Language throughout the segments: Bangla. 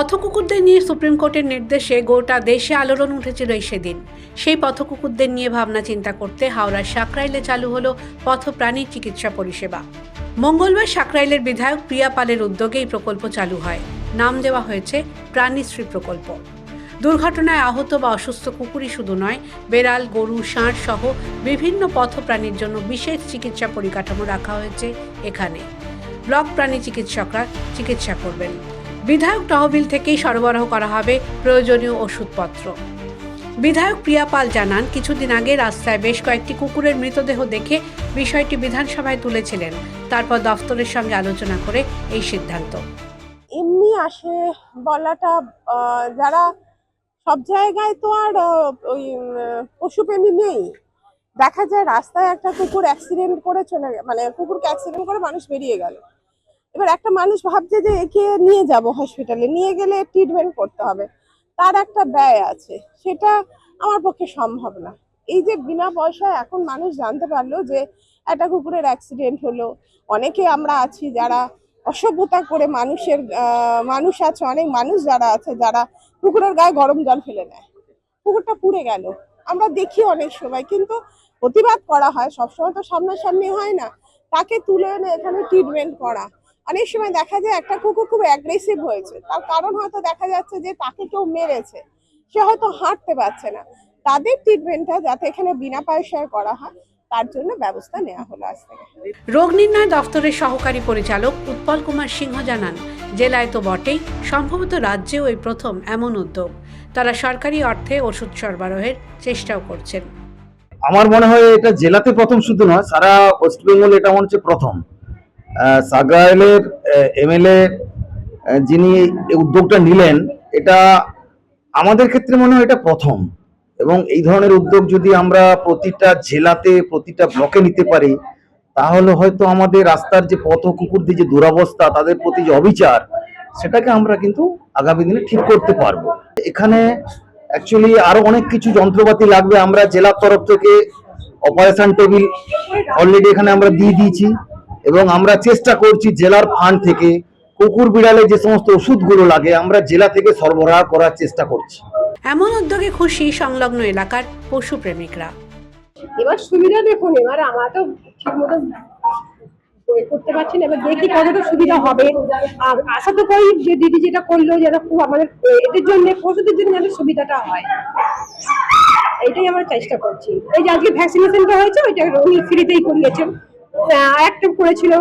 পথকুকুরদের নিয়ে সুপ্রিম কোর্টের নির্দেশে গোটা দেশে আলোড়ন উঠেছিল সেদিন। সেই পথকুকুরদের নিয়ে ভাবনা চিন্তা করতে হাওড়ার সাকরাইলে চালু হলো পথ প্রাণী চিকিৎসা পরিষেবা। মঙ্গলবার সাকরাইলের বিধায়ক প্রিয়া পালের উদ্যোগে এই প্রকল্প চালু হয়। নাম দেওয়া হয়েছে প্রাণীশ্রী প্রকল্প। দুর্ঘটনায় আহত বা অসুস্থ কুকুরই শুধু নয়, বেড়াল, গরু, ষাঁড় সহ বিভিন্ন পথ প্রাণীর জন্য বিশেষ চিকিৎসা পরিকাঠামো রাখা হয়েছে এখানে। ব্লক প্রাণী চিকিৎসকরা চিকিৎসা করবেন। বিধায়ক তহবিল থেকেই সরবরাহ করা হবে প্রয়োজনীয় ওষুধপত্র। বিধায়ক প্রিয়া পাল জানান, কিছুদিন আগে রাস্তায় বেশ কয়েকটি কুকুরের মৃতদেহ দেখে বিষয়টি বিধানসভায় তুলেছিলেন। তারপর দফতরের সঙ্গে আলোচনা করে এই সিদ্ধান্ত। এমনি আসে বলাটা যারা সব জায়গায় তো আর ওই পশুপ্রেমী নেই। দেখা যায় রাস্তায় একটা কুকুর অ্যাক্সিডেন্ট করে চলে মানে কুকুরকে অ্যাক্সিডেন্ট করে মানুষ বেরিয়ে গেল। এবার একটা মানুষ ভাবছে যে একে নিয়ে যাব হসপিটালে নিয়ে গেলে ট্রিটমেন্ট করতে হবে। তার একটা ব্যয় আছে, সেটা আমার পক্ষে সম্ভব না। এই যে বিনা পয়সায় এখন মানুষ জানতে পারল যে একটা কুকুরের অ্যাক্সিডেন্ট হলো, অনেকে আমরা আছি যারা অসভ্যতা করে মানুষের মানুষ আছে, অনেক মানুষ যারা আছে, যারা কুকুরের গায়ে গরম জল ফেলে নেয়। কুকুরটা পুড়ে গেল। আমরা দেখি অনেক সময়, কিন্তু প্রতিবাদ করা হয়, সবসময় তো সামনাসামনি হয় না। তাকে তুলে এনে এখানে ট্রিটমেন্ট করা। অনেক সময় দেখা যায় একটা কুকুর খুব অ্যাগ্রেসিভ হয়েছে। তার কারণ হয়তো দেখা যাচ্ছে যে তাকে কেউ মেরেছে। সে হয়তো হাঁটতে পারছে না। তাদের ট্রিটমেন্টটা যাতে এখানে বিনা পয়সায় করা হয় তার জন্য ব্যবস্থা নেওয়া হলো আজ থেকে। রোগ নির্ণয় দফতরের সহকারী পরিচালক উৎপল কুমার সিংহ জানান জেলায় তো বটেই সম্ভবত রাজ্যেও এই প্রথম এমন উদ্যোগ। তারা সরকারি অর্থে ওষুধ সরবরাহের চেষ্টাও করছেন। আমার মনে হয় এটা জেলাতে প্রথম শুধু নয় সারা ওয়েস্ট বেঙ্গল এটা মনে হচ্ছে প্রথম। সাগরাইলের এমএলএ যিনি উদ্যোগটা নিলেন, এটা আমাদের ক্ষেত্রে মনে হয় এটা প্রথম। এবং এই ধরনের উদ্যোগ যদি আমরা প্রতিটা জেলাতে, প্রতিটা ব্লকে নিতে পারি, তাহলে হয়তো আমাদের রাস্তার যে পথ কুকুরদের যে দুরবস্থা, তাদের প্রতি যে অবিচার, সেটাকে আমরা কিন্তু আগামী দিনে ঠিক করতে পারব। এখানে অ্যাকচুয়ালি আরও অনেক কিছু যন্ত্রপাতি লাগবে। আমরা জেলার তরফ থেকে অপারেশন টেবিল অলরেডি এখানে আমরা দিয়ে দিয়েছি। এবং আমরা চেষ্টা করছি জেলার ফান্ড থেকে কুকুর বিড়ালে যে সমস্ত ওষুধগুলো লাগে আমরা জেলা থেকে সরবরাহ করার চেষ্টা করছি। এমন উদ্যোগে খুশি সংলগ্ন এলাকার পশু প্রেমিকরা। এবার সুবিধা দেখুন এবার আমরা তো ঠিক মতো করতে পারছি না এবার দেখি কতটা সুবিধা হবে। আর আশা তো করি যে দিদি যেটা করল যেটা খুব আমাদের এদের জন্য পশুদের জন্য যাতে সুবিধাটা হয়। এটাই আমরা চেষ্টা করছি। এই যে আজকে ভ্যাকসিনেশনটা হয়েছে ওইটা উনি ফ্রিতেই করিয়েছেন একটা করেছিল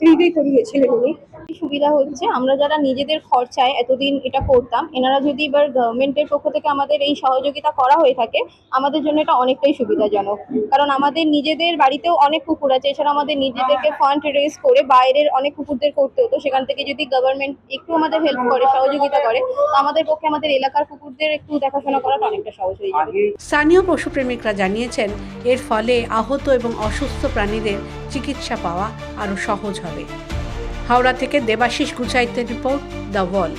ওটা ফ্রিতেই করিয়েছিলেন উনি। সুবিধা হচ্ছে? আমরা যারা নিজেদের খরচায় এতদিন এটা করতাম, এনারা যদি এবার গভর্নমেন্টের পক্ষ থেকে আমাদের এই সহযোগিতা করা হয়ে থাকে, আমাদের জন্য এটা অনেকটাই সুবিধাজনক। কারণ আমাদের নিজেদের বাড়িতেও অনেক কুকুর আছে, এছাড়া আমাদের নিজেদেরকে ফান্ড রেজ করে বাইরের অনেক কুকুরদের করতে হতো। সেখান থেকে যদি গভর্নমেন্ট একটু আমাদের হেল্প করে, সহযোগিতা করে, তো আমাদের পক্ষে আমাদের এলাকার কুকুরদের একটু দেখাশোনা করাটা অনেকটা সহজ হয়ে যাবে। স্থানীয় পশুপ্রেমিকরা জানিয়েছেন, এর ফলে আহত এবং অসুস্থ প্রাণীদের চিকিৎসা পাওয়া আরও সহজ হবে। হাওড়া থেকে দেবাশিস গুচাইতের রিপোর্ট দ্য ওয়াল